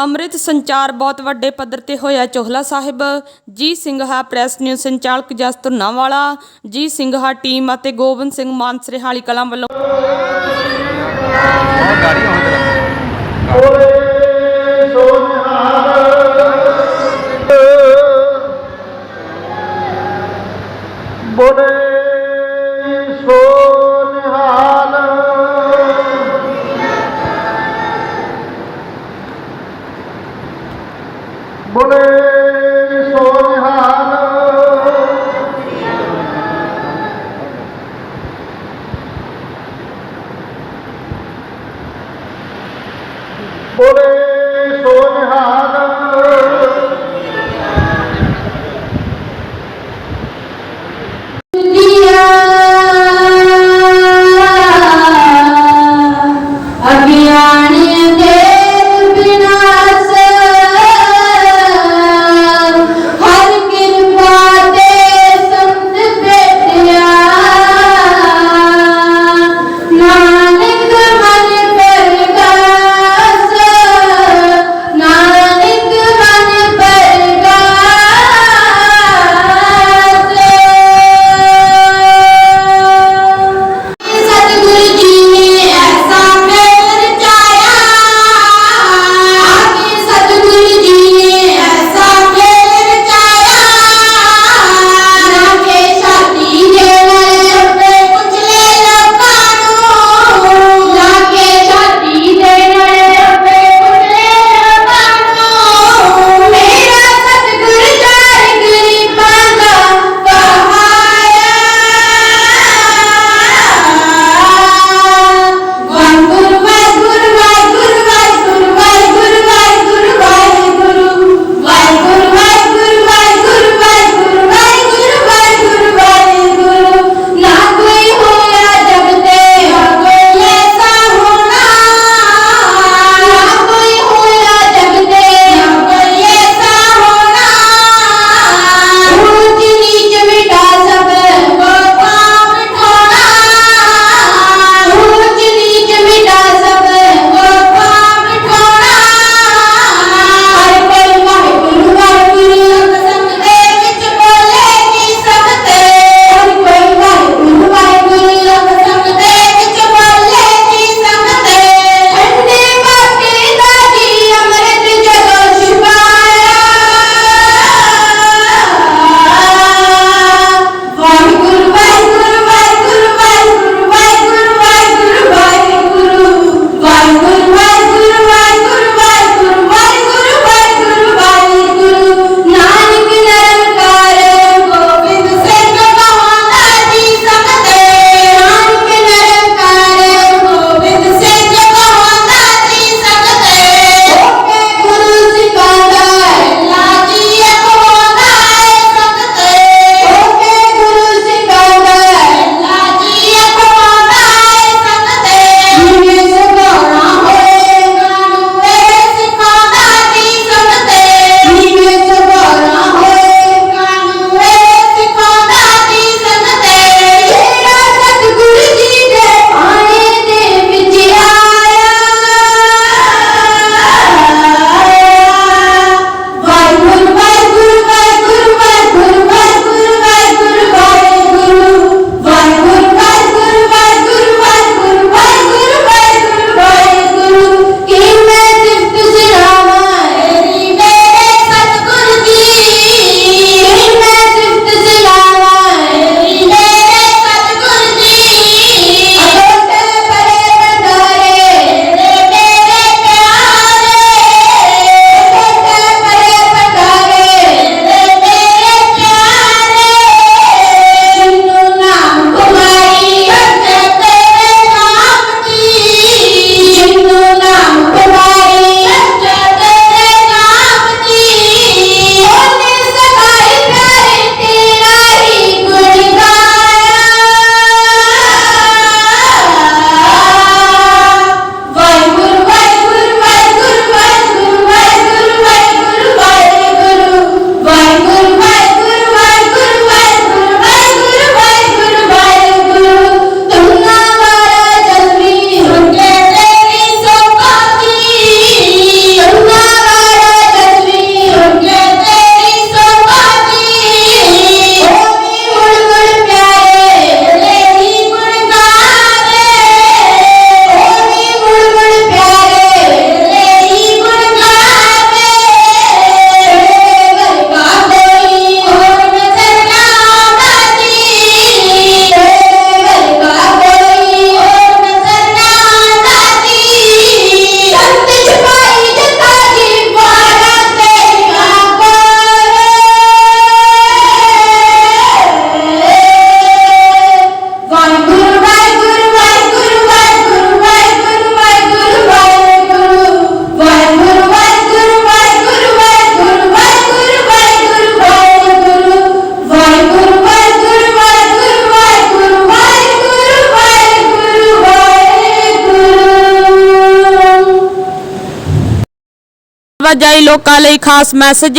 ਅੰਮ੍ਰਿਤ ਸੰਚਾਰ ਬਹੁਤ ਵੱਡੇ ਪੱਧਰ ਤੇ ਹੋਇਆ। ਚੋਹਲਾ ਸਾਹਿਬ, ਜੀ ਸਿੰਘਹਾ ਪ੍ਰੈਸ ਨਿਊਜ਼ ਸੰਚਾਲਕ ਜਸ ਧੁੰਨਾਵਾਲਾ ਜੀ ਸਿੰਘਹਾ ਟੀਮ ਅਤੇ ਗੋਬਿੰਦ ਸਿੰਘ ਮਾਨਸਰੇਹਾਲੀ ਕਲਾਂ ਵੱਲੋਂ। Yeah. ਆਵਾਜਾਈ ਲੋਕਾਂ ਲਈ ਖਾਸ ਮੈਸੇਜ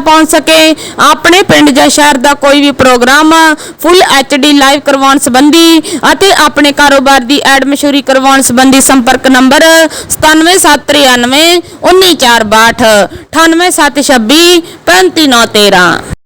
ਪਹੁੰਚ ਸਕੇ। ਆਪਣੇ ਪਿੰਡ ਜਾਂ ਸ਼ਹਿਰ ਦਾ ਕੋਈ ਵੀ ਪ੍ਰੋਗਰਾਮ ਫੁੱਲ ਐਚਡੀ ਲਾਈਵ ਕਰਵਾਉਣ ਸੰਬੰਧੀ ਅਤੇ ਆਪਣੇ ਕਾਰੋਬਾਰ ਦੀ ਐਡ ਮਸ਼ਹੂਰੀ ਕਰਵਾਉਣ ਸੰਬੰਧੀ ਸੰਪਰਕ ਨੰਬਰ 97793 19462 98726 35913